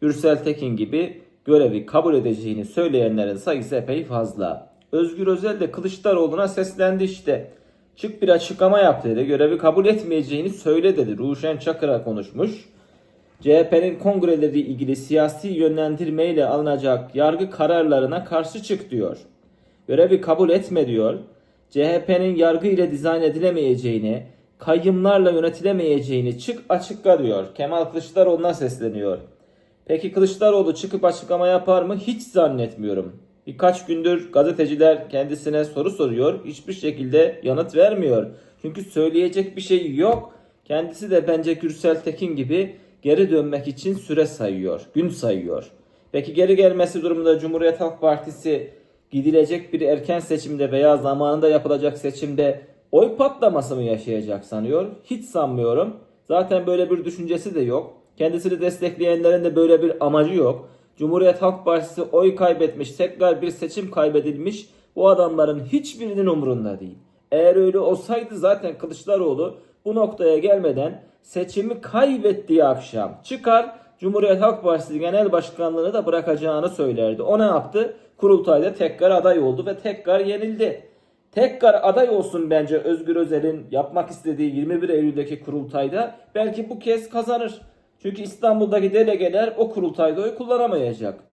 Gürsel Tekin gibi görevi kabul edeceğini söyleyenlerin sayısı epey fazla. Özgür Özel de Kılıçdaroğlu'na seslendi işte. Çık bir açıklama yap dedi. Görevi kabul etmeyeceğini söyle dedi. Ruşen Çakır'a konuşmuş. CHP'nin kongreleri ilgili siyasi yönlendirmeyle alınacak yargı kararlarına karşı çık diyor. Görevi kabul etme diyor. CHP'nin yargı ile dizayn edilemeyeceğini, kayyımlarla yönetilemeyeceğini çık açıkla diyor. Kemal Kılıçdaroğlu'na sesleniyor. Peki Kılıçdaroğlu çıkıp açıklama yapar mı? Hiç zannetmiyorum. Birkaç gündür gazeteciler kendisine soru soruyor. Hiçbir şekilde yanıt vermiyor. Çünkü söyleyecek bir şey yok. Kendisi de bence Gürsel Tekin gibi geri dönmek için süre sayıyor, gün sayıyor. Peki geri gelmesi durumunda Cumhuriyet Halk Partisi gidilecek bir erken seçimde veya zamanında yapılacak seçimde oy patlaması mı yaşayacak sanıyor? Hiç sanmıyorum. Zaten böyle bir düşüncesi de yok. Kendisini destekleyenlerin de böyle bir amacı yok. Cumhuriyet Halk Partisi oy kaybetmiş, tekrar bir seçim kaybedilmiş. Bu adamların hiçbirinin umurunda değil. Eğer öyle olsaydı zaten Kılıçdaroğlu bu noktaya gelmeden seçimi kaybettiği akşam çıkar Cumhuriyet Halk Partisi Genel Başkanlığını da bırakacağını söylerdi. O ne yaptı? Kurultayda tekrar aday oldu ve tekrar yenildi. Tekrar aday olsun bence Özgür Özel'in yapmak istediği 21 Eylül'deki kurultayda belki bu kez kazanır. Çünkü İstanbul'daki delegeler o kurultayda oy kullanamayacak.